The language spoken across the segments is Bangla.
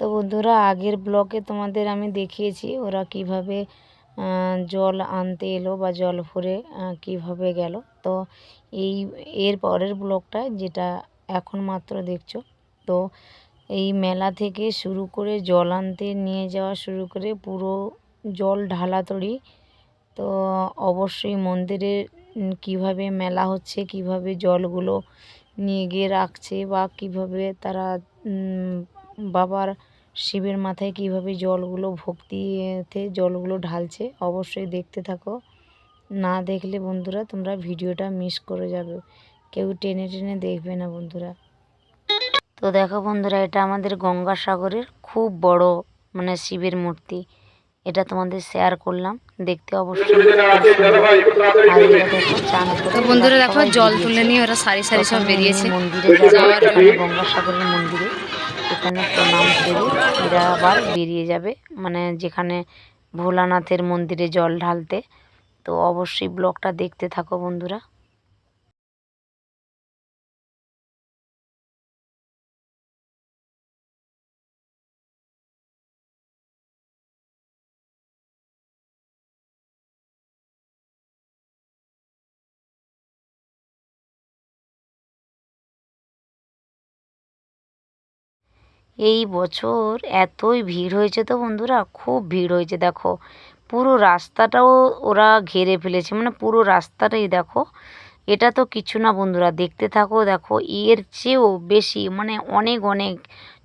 তো বন্ধুরা, আগের ব্লকে তোমাদের আমি দেখিয়েছি ওরা কীভাবে জল আনতে এলো বা জল ভরে কীভাবে গেল। তো এই, এর পরের ব্লকটা যেটা এখন মাত্র দেখছ, তো এই মেলা থেকে শুরু করে জল আনতে নিয়ে যাওয়া শুরু করে পুরো জল ঢালাতড়ি তো অবশ্যই মন্দিরে কীভাবে মেলা হচ্ছে, কীভাবে জলগুলো নিয়ে গিয়ে রাখছে বা কীভাবে তারা বাবার শিবের মাথায় কীভাবে জলগুলো ভক্তিতে জলগুলো ঢালছে অবশ্যই দেখতে থাকো। না দেখলে বন্ধুরা তোমরা ভিডিওটা মিস করে যাবে। কেউ টেনে টেনে দেখবে না বন্ধুরা। তো দেখো বন্ধুরা এটা আমাদের গঙ্গাসাগরের খুব বড় মানে শিবের মূর্তি। এটা তোমাদের শেয়ার করলাম। দেখতে অবশ্যই তো বন্ধুরা দেখো জল তুলে নিয়ে ওরা সারি সারি সব বেরিয়েছে। মন্দিরে যাওয়ার গঙ্গাসাগরের মন্দিরে। এখানে প্রণাম সেরে এরা আবার বেরিয়ে যাবে। মানে যেখানে ভোলানাথের মন্দিরে জল ঢালতে। তো অবশ্যই ব্লগটা দেখতে থাকো বন্ধুরা। এই বছর এতই ভিড় হয়েছে তো বন্ধুরা, খুব ভিড় হয়েছে দেখো। পুরো রাস্তাটাও ওরা ঘেরে ফেলেছে মানে পুরো রাস্তাটাই দেখো। এটা তো কিছু না বন্ধুরা, দেখতে থাকো দেখো, এর চেয়েও বেশি মানে অনেক অনেক।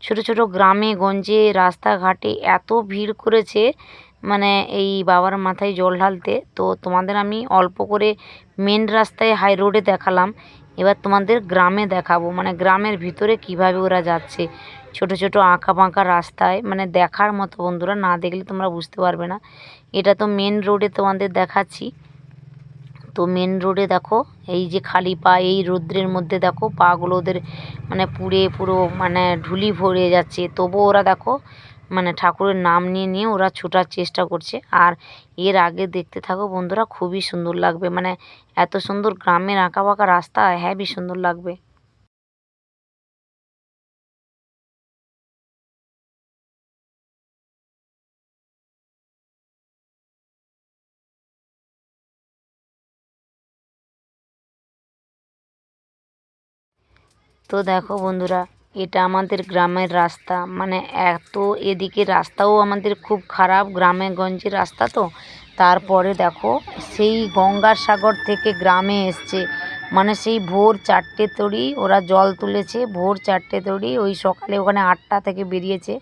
ছোট ছোট গ্রামে গঞ্জে রাস্তাঘাটে এত ভিড় করেছে মানে এই বাবার মাথায় জল ঢালতে। তো তোমাদের আমি অল্প করে মেন রাস্তায় হাই রোডে দেখালাম। এবার তোমাদের গ্রামে দেখাবো মানে গ্রামের ভিতরে কীভাবে ওরা যাচ্ছে। ছোট ছোট আঁকা বাঁকা রাস্তায় মানে দেখার মতো বন্ধুরা, না দেখলে তোমরা বুঝতে পারবে না। এটা তো মেন রোডে তোমাদের দেখাচ্ছি। তো মেন রোডে দেখো, এই যে খালি পা, এই রৌদ্রের মধ্যে দেখো, পাগুলো ওদের মানে পুড়ে পুরো মানে ঢুলি ভরে যাচ্ছে। তবুও ওরা দেখো মানে ঠাকুরের নাম নিয়ে নিয়ে ওরা ছোটার চেষ্টা করছে। আর এর আগে দেখতে থাকো বন্ধুরা, খুবই সুন্দর লাগবে। মানে এত সুন্দর গ্রামের আঁকা বাঁকা রাস্তা হ্যাভি সুন্দর লাগবে। তো দেখো বন্ধুরা, এটা আমাদের গ্রামের রাস্তা। মানে এত এদিকে রাস্তাও আমাদের খুব খারাপ গ্রামে গঞ্জের রাস্তা তো। তারপরে দেখো, সেই গঙ্গার সাগর থেকে গ্রামে এসছে। মানে সেই ভোর চারটে তড়ি ওরা জল তুলেছে, ভোর চারটে তড়ি ওই সকালে ওখানে আটটা থেকে বেরিয়েছে।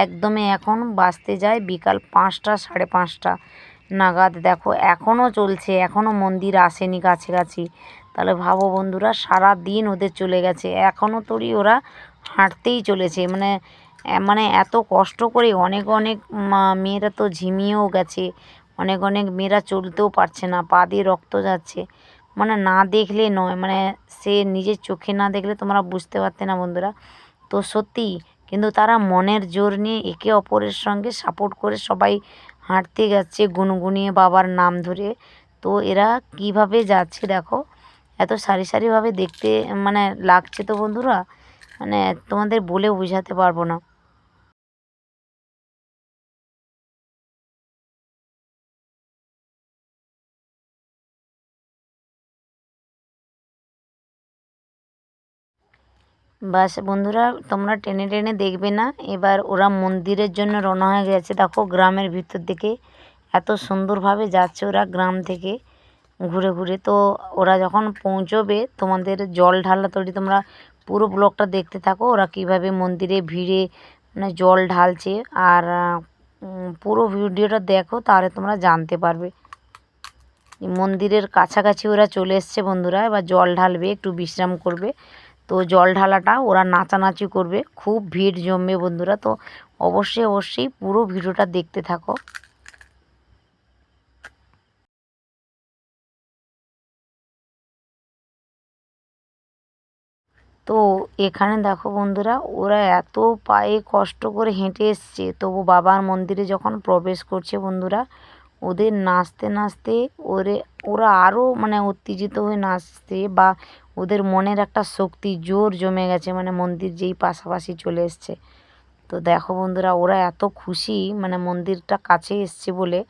একদমই এখন বাঁচতে যায় বিকাল পাঁচটা, সাড়ে পাঁচটা নাগাদ। দেখো, এখনও চলছে, এখনও মন্দির আসেনি কাছাকাছি তাহলে ভাবো বন্ধুরা, সারা দিন ওদের চলে গেছে। এখনও তোরই ওরা হাঁটতেই চলেছে। মানে মানে এত কষ্ট করে অনেক অনেক মেয়েরা তো ঝিমিয়েও গেছে। অনেক অনেক মেয়েরা চলতেও পারছে না, পা দিয়ে রক্ত যাচ্ছে। মানে না দেখলে নয় মানে সে নিজের চোখে না দেখলে তোমরা বুঝতে পারতে না বন্ধুরা। তো সত্যি, কিন্তু তারা মনের জোর নিয়ে একে অপরের সঙ্গে সাপোর্ট করে সবাই হাঁটতে যাচ্ছে, গুনগুনিয়ে বাবার নাম ধরে। তো এরা কীভাবে যাচ্ছে দেখো। এত সারি সারিভাবে দেখতে মানে লাগছে তো বন্ধুরা মানে তোমাদের বলে বোঝাতে পারব না। বাস বন্ধুরা, তোমরা টেনে টেনে দেখবে না, এবার ওরা মন্দিরের জন্য রওনা হয়ে গেছে। দেখো, গ্রামের ভিতর দিকে এত সুন্দরভাবে যাচ্ছে ওরা গ্রাম থেকে। ঘুরে ঘুরে। তো ওরা যখন পৌঁছবে, তোমাদের জল ঢালা তৈরি তোমরা পুরো ব্লগটা দেখতে থাকো, ওরা কীভাবে মন্দিরে ভিড়ে মানে জল ঢালছে। আর পুরো ভিডিওটা দেখো, তাহলে তোমরা জানতে পারবে। মন্দিরের কাছাকাছি ওরা চলে এসছে বন্ধুরা, এবার জল ঢালবে, একটু বিশ্রাম করবে। তো জল ঢালাটা ওরা নাচানাচি করবে, খুব ভিড় জমবে বন্ধুরা। তো অবশ্যই অবশ্যই পুরো ভিডিওটা দেখতে থাকো। তো এখানে দেখো বন্ধুরা, ওরা এত পায়ে কষ্ট করে হেঁটে এসছে। তবু বাবার মন্দিরে যখন প্রবেশ করছে বন্ধুরা, ওদের নাচতে নাচতে ওরে, ওরা আরও মানে উত্তেজিত হয়ে নাচতে বা ওদের মনের একটা শক্তি জোর জমে গেছে মানে মন্দির যেই পাশাপাশি চলে এসছে। তো দেখো বন্ধুরা, ওরা এত খুশি মানে মন্দিরটা কাছে এসছে বলে।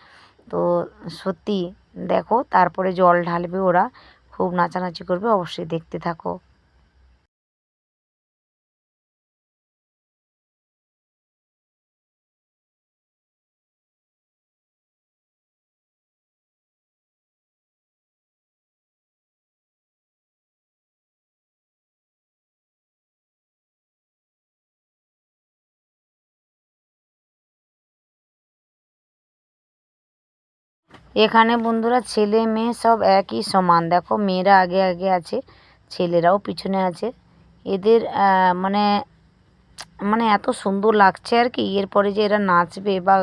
তো সত্যি দেখো, তারপরে জল ঢালবে ওরা, খুব নাচানাচি করবে, অবশ্যই দেখতে থাকো। এখানে বন্ধুরা ছেলে মেয়ে সব একই সমান। দেখো, মেয়েরা আগে আগে আছে, ছেলেরাও পিছনে আছে। এদের মানে মানে এত সুন্দর লাগছে আর কি। এরপরে যে এরা নাচবে বা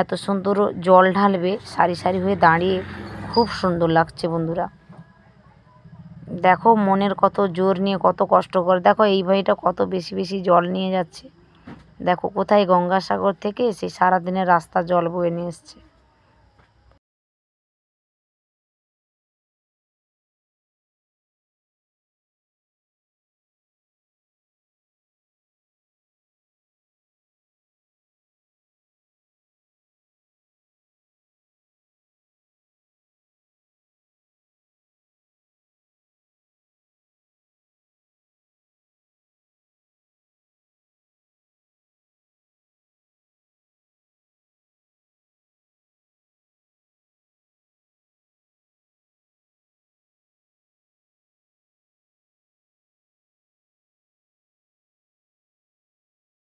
এত সুন্দর জল ঢালবে, সারি সারি হয়ে দাঁড়িয়ে খুব সুন্দর লাগছে বন্ধুরা। দেখো, মনের কত জোর নিয়ে কত কষ্ট করে। দেখো, এই ভাইটা কত বেশি বেশি জল নিয়ে যাচ্ছে। দেখো, কোথায় গঙ্গাসাগর থেকে সে সারাদিনের রাস্তা জল বয়ে নিয়ে এসছে।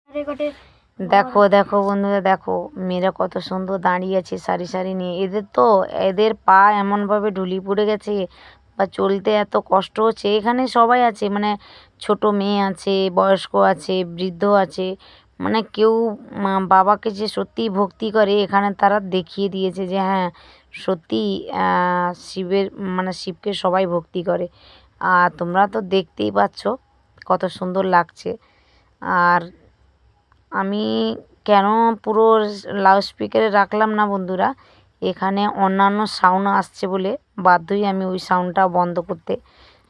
দেখো দেখো বন্ধুরা, দেখো, মেয়েরা কত সুন্দর দাঁড়িয়ে আছে সারি সারি নিয়ে। এদের তো, এদের পা এমনভাবে ঢুলি পড়ে গেছে বা চলতে এত কষ্ট হচ্ছে। এখানে সবাই আছে মানে ছোট মেয়ে আছে, বয়স্ক আছে, বৃদ্ধ আছে। মানে কেউ বাবাকে যে সত্যিই ভক্তি করে, এখানে তারা দেখিয়ে দিয়েছে যে হ্যাঁ সত্যি শিবের মানে শিবকে সবাই ভক্তি করে। আর তোমরা তো দেখতেই পাচ্ছ কত সুন্দর লাগছে। আর আমি কেন পুরো লাউড স্পিকারে রাখলাম না বন্ধুরা? এখানে অন্যান্য সাউন্ড আসছে বলে বাধ্যই আমি ওই সাউন্ডটা বন্ধ করতে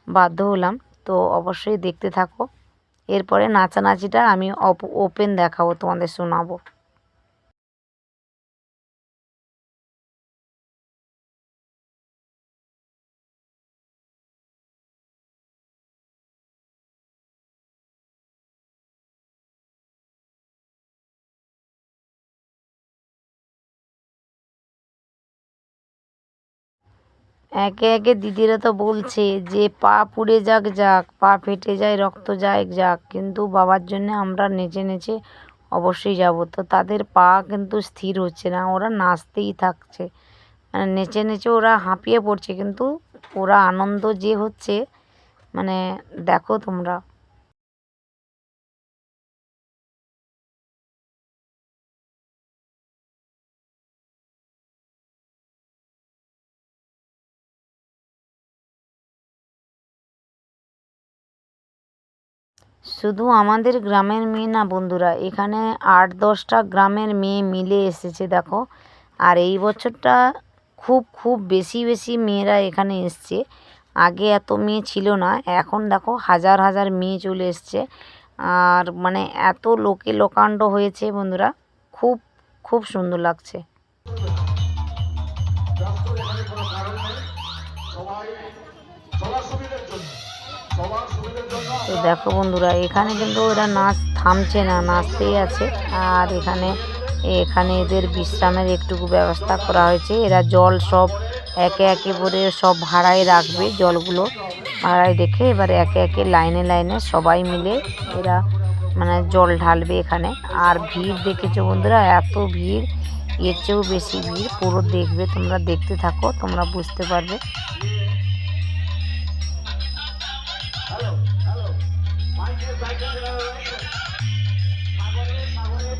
বাধ্য হলাম। তো অবশ্যই দেখতে থাকো। এরপরে নাচানাচিটা আমি ওপেন দেখাবো, তোমাদের শোনাবো। একে একে দিদিরা তো বলছে যে, পা পুড়ে যাক যাক, পা ফেটে যায়, রক্ত যায়, যাক। কিন্তু বাবার জন্যে আমরা নেচে নেচে অবশ্যই যাব। তো তাদের পা কিন্তু স্থির হচ্ছে না, ওরা নাচতেই থাকছে। মানে নেচে নেচে ওরা হাঁপিয়ে পড়ছে, কিন্তু ওরা আনন্দ যে হচ্ছে মানে দেখো তোমরা। শুধু আমাদের গ্রামের মেয়ে না বন্ধুরা, এখানে আট দশটা গ্রামের মেয়ে মিলে এসেছে দেখো। আর এই বছরটা খুব খুব বেশি বেশি মেয়েরা এখানে এসছে। আগে এত মেয়ে ছিল না, এখন দেখো হাজার হাজার মেয়ে চলে এসছে। আর মানে এত লোকে লোকাণ্ড হয়েছে বন্ধুরা, খুব খুব সুন্দর লাগছে। তো দেখো বন্ধুরা, এখানে কিন্তু এরা নাচ থামছে না, নাচতেই আছে। আর এখানে এখানে এদের বিশ্রামের একটুকু ব্যবস্থা করা হয়েছে। এরা জল সব একে একে করে সব ভাড়ায় রাখবে জলগুলো, ভাড়ায় রেখে এবার একে একে লাইনে লাইনে সবাই মিলে এরা মানে জল ঢালবে এখানে। আর ভিড় দেখেছ বন্ধুরা, এত ভিড়, এর চেয়েও বেশি ভিড়, পুরো দেখবে, তোমরা দেখতে থাকো, তোমরা বুঝতে পারবে। সাগরে সাগরে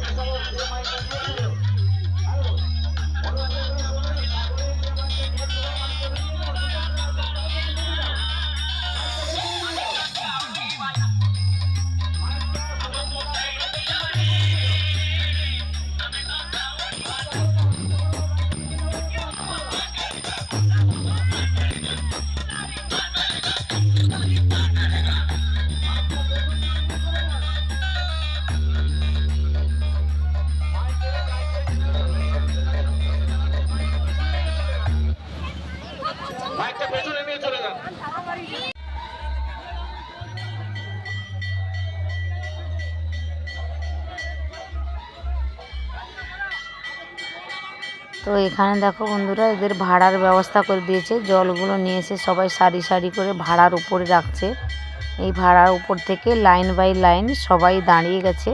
তো এখানে দেখো বন্ধুরা, এদের ভাড়ার ব্যবস্থা করে দিয়েছে। জলগুলো নিয়ে এসে সবাই সারি সারি করে ভাড়ার উপরে রাখছে। এই ভাড়ার উপর থেকে লাইন বাই লাইন সবাই দাঁড়িয়ে গেছে।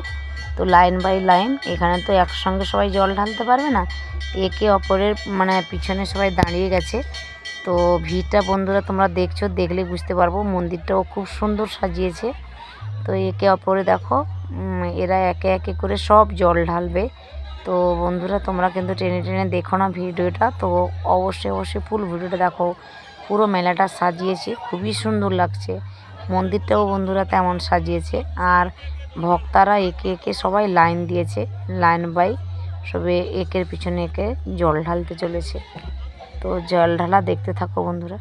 তো লাইন বাই লাইন, এখানে তো একসঙ্গে সবাই জল ঢালতে পারবে না। একে অপরের মানে পিছনে সবাই দাঁড়িয়ে গেছে। তো ভিড়টা বন্ধুরা তোমরা দেখছ, দেখলে বুঝতে পারব। মন্দিরটাও খুব সুন্দর সাজিয়েছে। তো একে অপরে দেখো এরা একে একে করে সব জল ঢালবে। তো বন্ধুরা, তোমরা কিন্তু টেনে টেনে দেখো না ভিডিওটা। তো অবশ্যই অবশ্যই ফুল ভিডিওটা দেখো। পুরো মেলাটা সাজিয়েছে, খুবই সুন্দর লাগছে। মন্দিরটাও বন্ধুরা তেমন সাজিয়েছে। আর ভক্তারা একে একে সবাই লাইন দিয়েছে, লাইন বাই সবে একের পিছনে একে জল ঢালতে চলেছে। তো জল ঢালা দেখতে থাকো বন্ধুরা।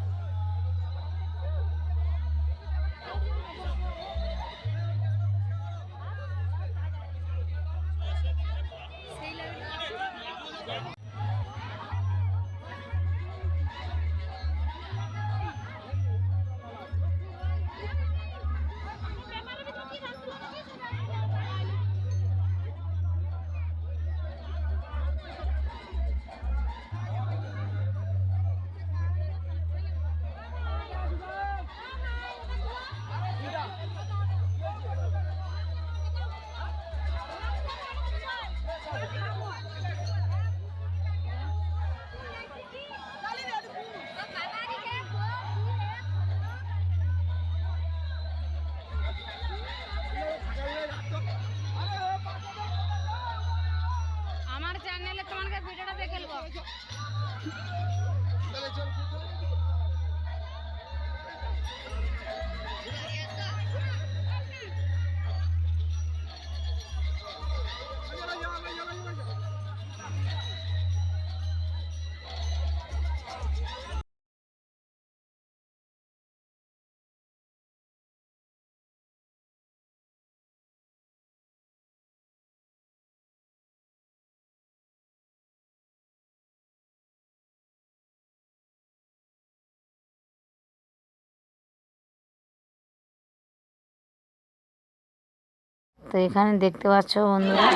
তো এখানে দেখতে পাচ্ছ বন্ধুরা,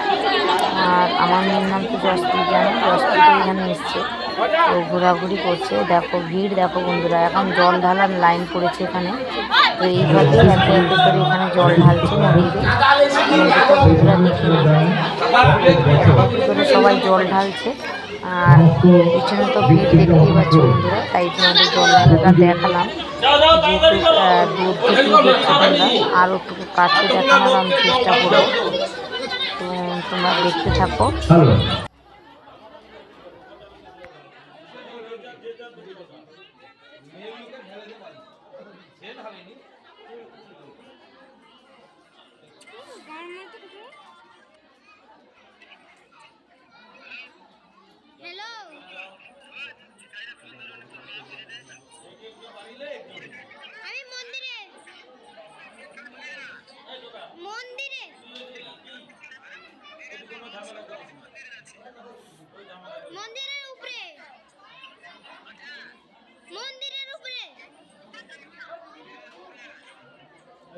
আর আমার মেয়ের নাম তো জসপ্রীত জানো? জসপ্রীত এখানে এসছে। তো ঘোরাঘুরি করছে। দেখো ভিড়, দেখো বন্ধুরা, এখন জল ঢালার লাইন পড়েছে এখানে। তো একে একে করে এখানে জল ঢালছে বন্ধুরা। দেখি সবাই জল ঢালছে। আর পিছনে তো ভিড় দেখতেই পাচ্ছ বন্ধুরা, তাই তোমাদের জল ঢালাটা দেখালাম। দূর থেকেই দেখছ তোমরা আরও একটু কাছে দেখানোর আমি চেষ্টা করব। তোমরা দেখতে থাকো।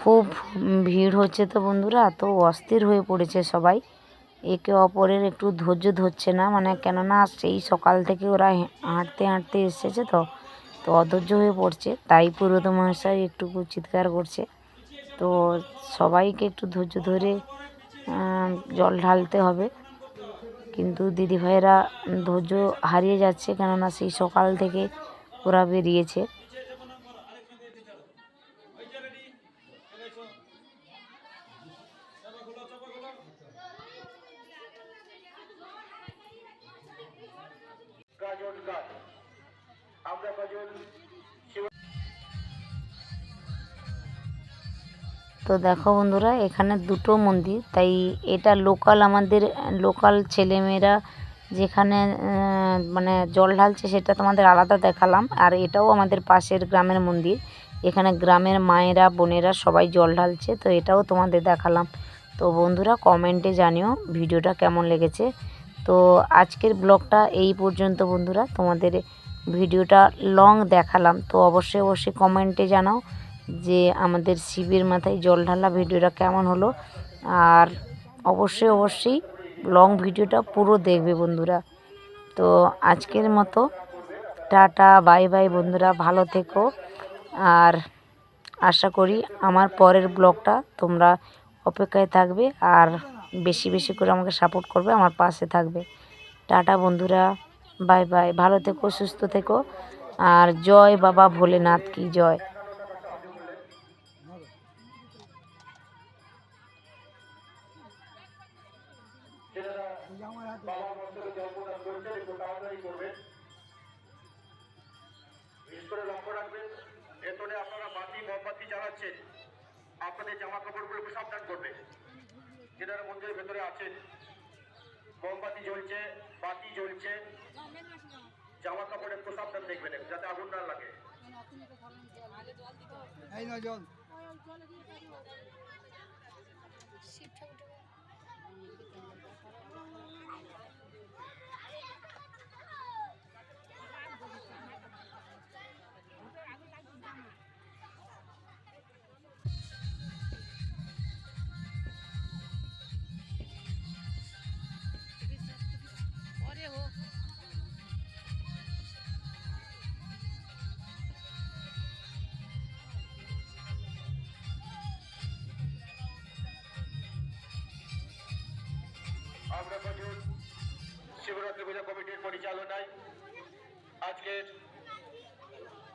খুব ভিড় হচ্ছে তো বন্ধুরা তো অস্থির হয়ে পড়েছে সবাই। একে অপরের একটু ধৈর্য ধরছে না মানে কেননা সেই সকাল থেকে ওরা হাঁটতে হাঁটতে এসেছে তো তো অধৈর্য হয়ে পড়ছে, তাই পুরোহিত মহাশয় একটু চিৎকার করছে। তো সবাইকে একটু ধৈর্য ধরে জল ঢালতে হবে। কিন্তু দিদিভাইয়েরা ধৈর্য হারিয়ে যাচ্ছে, কেননা সেই সকাল থেকে ওরা বেরিয়েছে। তো দেখো বন্ধুরা, এখানে দুটো মন্দির। তাই এটা লোকাল আমাদের, লোকাল ছেলেমেয়েরা যেখানে মানে জল ঢালছে সেটা তোমাদের আলাদা দেখালাম। আর এটাও আমাদের পাশের গ্রামের মন্দির। এখানে গ্রামের মায়েরা, বোনেরা সবাই জল ঢালছে, তো এটাও তোমাদের দেখালাম। তো বন্ধুরা, কমেন্টে জানিও ভিডিওটা কেমন লেগেছে। তো আজকের ব্লগটা এই পর্যন্ত বন্ধুরা, তোমাদের ভিডিওটা লং দেখালাম। তো অবশ্যই অবশ্যই কমেন্টে জানাও। যে আমাদের শিবের মাথায় জল ঢালা ভিডিওটা কেমন হলো। আর অবশ্যই অবশ্যই লং ভিডিওটা পুরো দেখবে বন্ধুরা। তো আজকের মতো টাটা বাই বাই বন্ধুরা, ভালো থেকো। আর আশা করি আমার পরের ব্লগটা তোমরা অপেক্ষায় থাকবে আর বেশি বেশি করে আমাকে সাপোর্ট করবে, আমার পাশে থাকবে। টাটা বন্ধুরা বাই বাই ভালো থেকো, সুস্থ থেকো। আর জয় বাবা ভোলেনাথ কি জয়। বিশেষ করে লক্ষ্য রাখবেন ভেতরে আপনারা বাতি মোমবাতি জ্বালাচ্ছেন। আপনাদের জামা কাপড়গুলোকে সাবধান করবে যেনারা মন্দিরের ভেতরে আছেন মোমবাতি জ্বলছে বাতি জ্বলছে জামা কাপড় একটু সাবধান দেখবেন যাতে আগুন না লাগে। এই নয় পরিচালনায় আজকের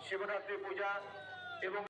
শিবরাত্রি পূজা এবং